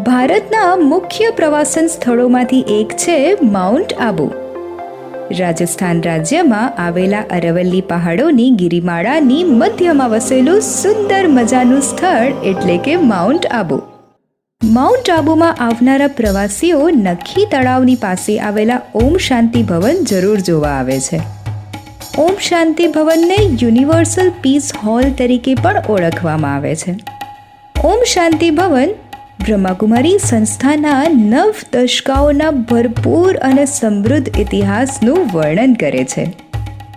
ભારતના મુખ્ય પ્રવાસન સ્થળોમાંથી એક છે માઉન્ટ આબુ. રાજસ્થાન રાજ્યમાં આવેલા અરવલ્લી પહાડોની ગિરિમાળાની મધ્યમાં વસેલું સુંદર મજાનું સ્થળ એટલે કે માઉન્ટ આબુ. માઉન્ટ આબુમાં આવનારા પ્રવાસીઓ નખી તળાવની પાસે આવેલા ઓમ શાંતિ ભવન જરૂર જોવા આવે છે. ઓમ શાંતિ ભવનને યુનિવર્સલ પીસ હોલ તરીકે પણ ઓળખવામાં આવે છે. ઓમ શાંતિ ભવન બ્રહ્માકુમારી સંસ્થાના નવ દશકાઓના ભરપૂર અને સમૃદ્ધ ઇતિહાસનું વર્ણન કરે છે.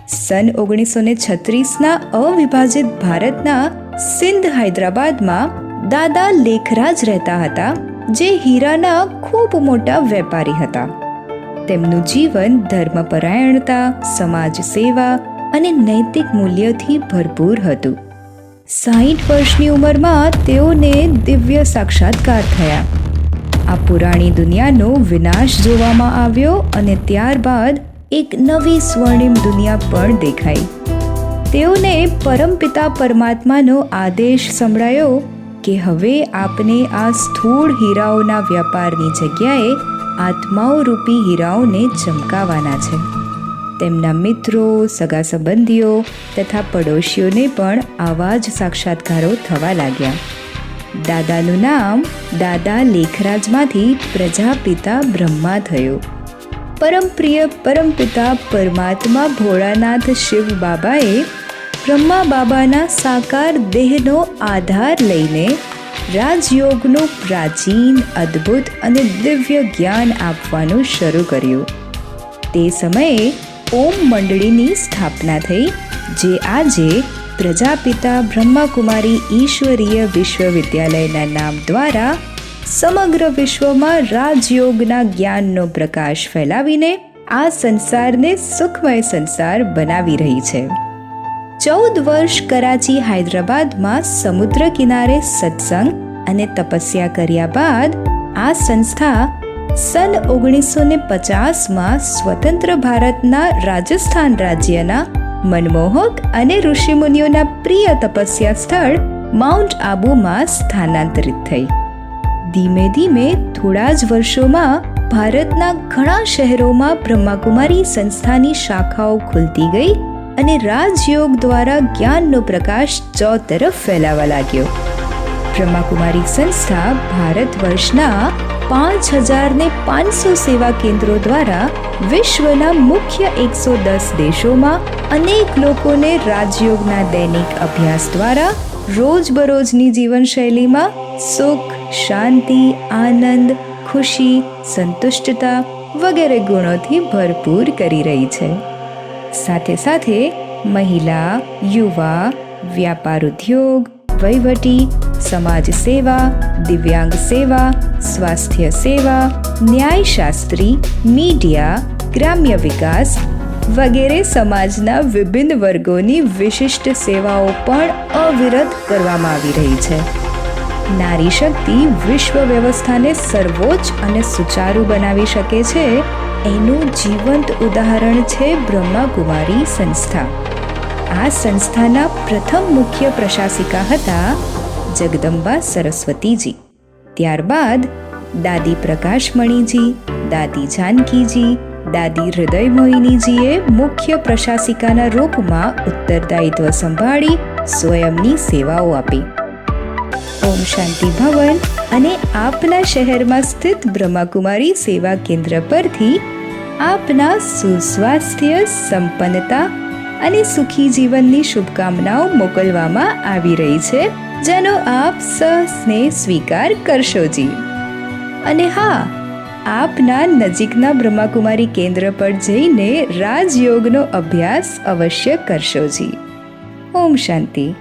સન ઓગણીસો ને છત્રીસના અવિભાજિત ભારતના સિંધ હૈદરાબાદમાં દાદા લેખરાજ રહેતા હતા, જે હીરાના ખૂબ મોટા વેપારી હતા. તેમનું જીવન ધર્મપરાયણતા સમાજ સેવા અને નૈતિક મૂલ્યથી ભરપૂર હતું. સાહીઠ વર્ષની ઉંમરમાં તેઓને દિવ્ય સાક્ષાત્કાર થયા. આ પુરાણી દુનિયાનો વિનાશ જોવામાં આવ્યો અને ત્યારબાદ એક નવી સ્વર્ણિમ દુનિયા પણ દેખાઈ. તેઓને પરમપિતા પરમાત્માનો આદેશ સંભળાયો કે હવે આપને આ સ્થૂળ હીરાઓના વ્યાપારની જગ્યાએ આત્માઓ રૂપી હીરાઓને ચમકાવવાના છે. તેમના મિત્રો, સગા સંબંધીઓ તથા પડોશીઓને પણ આવા જ સાક્ષાત્કારો થવા લાગ્યા. દાદાનું નામ દાદા લેખરાજમાંથી પ્રજાપિતા બ્રહ્મા થયું. પરમ પ્રિય પરમપિતા પરમાત્મા ભોળાનાથ શિવ બાબાએ બ્રહ્મા બાબાના સાકાર દેહનો આધાર લઈને રાજયોગનું પ્રાચીન, અદ્ભુત અને દિવ્ય જ્ઞાન આપવાનું શરૂ કર્યું. તે સમયે ઓમ મંડળીની સ્થાપના થઈ, જે આજે પ્રજાપિતા બ્રહ્માકુમારી ઈશ્વરીય વિશ્વવિદ્યાલયના નામ દ્વારા સમગ્ર વિશ્વમાં રાજયોગના જ્ઞાનનો પ્રકાશ ફેલાવીને આ સંસારને સુખમય સંસાર બનાવી રહી છે. ચૌદ વર્ષ કરાચી હૈદરાબાદમાં સમુદ્ર કિનારે સત્સંગ અને તપસ્યા કર્યા બાદ આ સંસ્થા સન ઓગણીસો ને પચાસમાં સ્વતંત્ર ભારતના રાજસ્થાન રાજ્યના મનમોહક અને ઋષિમુનિઓના પ્રિય તપસ્યા સ્થળ માઉન્ટ આબુમાં સ્થાનાંતરિત થઈ. ધીમે ધીમે થોડા જ વર્ષોમાં ભારતના ઘણા શહેરોમાં બ્રહ્માકુમારી સંસ્થાની શાખાઓ ખુલતી ગઈ અને રાજયોગ દ્વારા જ્ઞાનનો પ્રકાશ ચો તરફ ફેલાવા લાગ્યો. બ્રહ્માકુમારી સંસ્થા ભારત વર્ષના પાંચ હજાર ને પાંચસો સેવા કેન્દ્રો દ્વારા વિશ્વના મુખ્ય એકસો દસ દેશોમાં અનેક લોકોને રાજયોગના દૈનિક અભ્યાસ દ્વારા રોજબરોજની જીવનશૈલીમાં સુખ, શાંતિ, આનંદ, ખુશી, સંતુષ્ટતા વગેરે ગુણોથી ભરપૂર કરી રહી છે. સાથે સાથે મહિલા, યુવા, વ્યાપાર ઉદ્યોગ, વહીવટી સમાજ સેવા દિવ્યાંગ સેવા સ્વાસ્થ્ય સેવા ન્યાયશાસ્ત્રી મીડિયા ગ્રામ્ય વિકાસ વગેરે સમાજના વિભિન્ન વર્ગોની વિશિષ્ટ સેવાઓ પણ અવિરત કરવામાં આવી રહી છે. નારી શક્તિ વિશ્વ વ્યવસ્થાને સર્વોચ્ચ અને સુચારુ બનાવી શકે છે. એનું જીવંત ઉદાહરણ છે બ્રહ્માકુમારી સંસ્થા. આ સંસ્થાના પ્રથમ મુખ્ય પ્રશાસિકા હતા જગદંબા સરસ્વતીજી. ત્યારબાદ દાદી પ્રકાશમણીજી દાદી જાનકીજી, દાદી હૃદય મોહિનીજીએ મુખ્ય પ્રશાસિકાના રૂપમાં ઉત્તરદાયિત્વ સંભાળી સ્વયંની સેવાઓ આપી. ઓમ શાંતિ ભવન અને આપના શહેરમાં સ્થિત બ્રહ્માકુમારી સેવા કેન્દ્ર પરથી આપના સુસ્વાસ્થ્ય, સંપન્નતા અને સુખી જીવનની શુભકામનાઓ મોકલવામાં આવી રહી છે. જેનો આપ સહસને સ્વીકાર કરશો જી. અને હા, આપના નજીકના બ્રહ્માકુમારી કેન્દ્ર પર જઈને રાજયોગનો અભ્યાસ અવશ્ય કરશો જી. ઓમ શાંતિ.